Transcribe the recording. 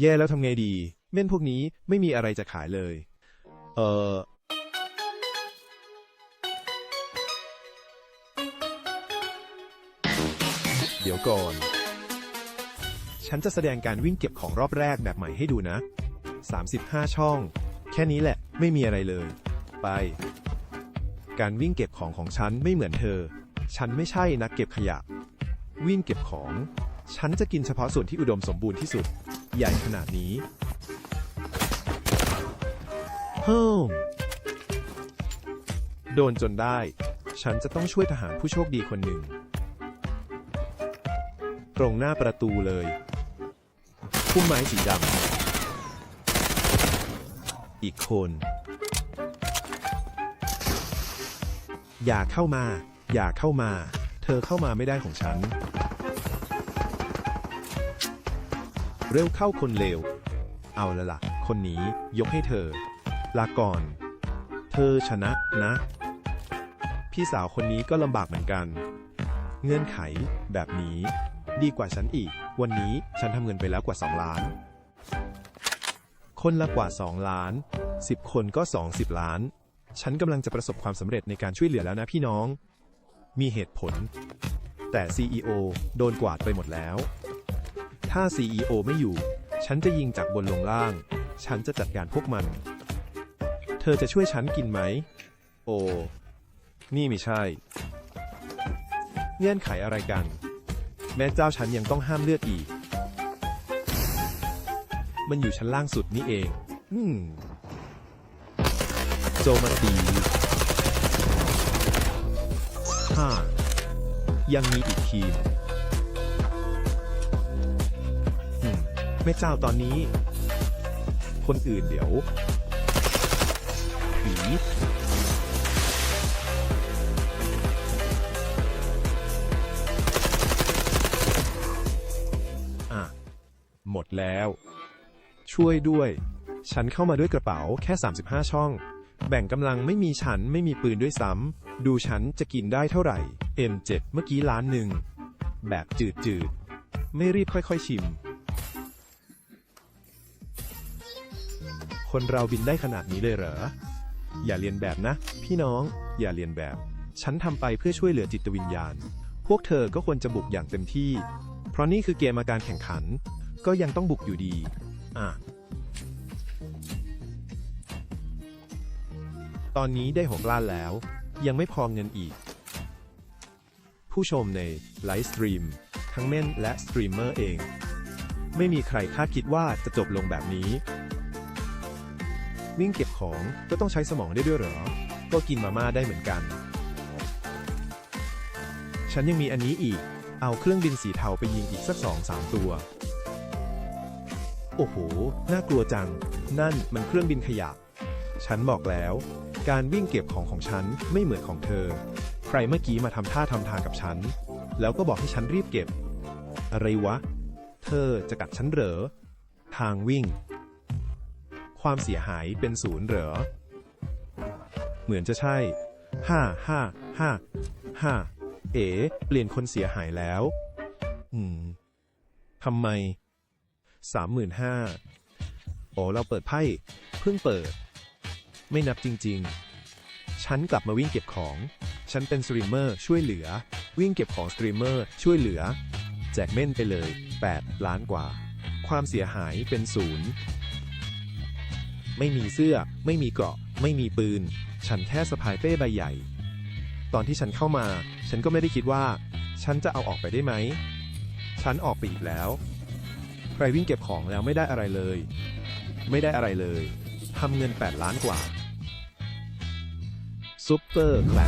แย่แล้วทำไงดี เม่นพวกนี้ไม่มีอะไรจะขายเลย เออเดี๋ยวก่อน ฉันจะแสดงการวิ่งเก็บของรอบแรกแบบใหม่ให้ดูนะ 35 ช่อง แค่นี้แหละ ไม่มีอะไรเลย ไป การวิ่งเก็บของของฉันไม่เหมือนเธอ ฉันไม่ใช่นักเก็บขยะ วิ่งเก็บของ ฉันจะกินเฉพาะส่วนที่อุดมสมบูรณ์ที่สุด ใหญ่ขนาดนี้เฮ้มโดนจนได้ ฉันจะต้องช่วยทหารผู้โชคดีคนหนึ่ง ตรงหน้าประตูเลยพุ่มไม้สีดำอีกคน อย่าเข้ามา อย่าเข้ามา เธอเข้ามาไม่ได้ของฉัน เร็วเข้าคนเลว เอาละล่ะ คนนี้ยกให้เธอ ลาก่อน เธอชนะนะ พี่สาวคนนี้ก็ลำบากเหมือนกัน เงื่อนไขแบบนี้ ดีกว่าฉันอีก วันนี้ฉันทำเงินไปแล้วกว่า 2 ล้าน คนละกว่า 2 ล้าน 10 คนก็ 20 ล้าน ฉันกำลังจะประสบความสำเร็จในการช่วยเหลือแล้วนะพี่น้อง มีเหตุผล แต่ CEO โดนกวาดไปหมดแล้ว ถ้า CEO ไม่อยู่ ฉันจะยิงจากบนลงล่าง ฉันจะจัดการพวกมัน เธอจะช่วยฉันกินไหม โอ้ นี่ไม่ใช่ เงื่อนไขอะไรกัน แม่เจ้าฉันยังต้องห้ามเลือดอีก มันอยู่ชั้นล่างสุดนี่เอง อืม โจมาตีห้ายังมีอีกทีม มแม่เจ้าตอนนี้ คนอื่นเดี๋ยวผีอะ หมดแล้ว ช่วยด้วย ฉันเข้ามาด้วยกระเป๋าแค่ 35 ช่อง แบ่งกำลังไม่มีฉันไม่มีปืนด้วยซ้ำ ดูฉันจะกินได้เท่าไหร่ M7 เมื่อกี้ล้านหนึ่ง แบบจืดๆ ไม่รีบค่อยๆชิม คนเราบินได้ขนาดนี้เลยเหรอ อย่าเรียนแบบนะ พี่น้อง อย่าเรียนแบบ ฉันทำไปเพื่อช่วยเหลือจิตวิญญาณ พวกเธอก็ควรจะบุกอย่างเต็มที่ เพราะนี่คือเกมอาการแข่งขัน ก็ยังต้องบุกอยู่ดี อะ ตอนนี้ได้หกล้านแล้ว ยังไม่พอเงินอีก ผู้ชมในไลฟ์สตรีมทั้งเม่นและสตรีมเมอร์เอง ไม่มีใครคาดคิดว่าจะจบลงแบบนี้ วิ่งเก็บของก็ต้องใช้สมองได้ด้วยเหรอ ก็กินมาม่าได้เหมือนกัน ฉันยังมีอันนี้อีก เอาเครื่องบินสีเทาไปยิงอีกสักสองสามตัว โอ้โห น่ากลัวจัง นั่นมันเครื่องบินขยะ ฉันบอกแล้ว การวิ่งเก็บของของฉันไม่เหมือนของเธอ ใครเมื่อกี้มาทำท่าทำทางกับฉัน แล้วก็บอกให้ฉันรีบเก็บ อะไรวะ เธอจะกัดฉันเหรอ ทางวิ่ง ความเสียหายเป็นศูนย์เหรอ เหมือนจะใช่ ห้าห้าห้าห้าเอ๋ เปลี่ยนคนเสียหายแล้ว อืม ทำไม สามหมื่นห้าโอ้เราเปิดไพ่ เพิ่งเปิด ไม่นับจริง ๆ ฉันกลับมาวิ่งเก็บของ ฉันเป็นสตรีมเมอร์ช่วยเหลือ วิ่งเก็บของสตรีมเมอร์ช่วยเหลือ แจกเม่นไปเลย 8 ล้านกว่า ความเสียหายเป็นศูนย์ ไม่มีเสื้อ ไม่มีเกราะ ไม่มีปืน ฉันแค่สะพายเป้ใบใหญ่ ตอนที่ฉันเข้ามา ฉันก็ไม่ได้คิดว่า ฉันจะเอาออกไปได้ไหม ฉันออกไปอีกแล้ว ใครวิ่งเก็บของแล้วไม่ได้อะไรเลย ไม่ได้อะไรเลยทำเงิน 8 ล้านกว่าซุปเปอร์แคล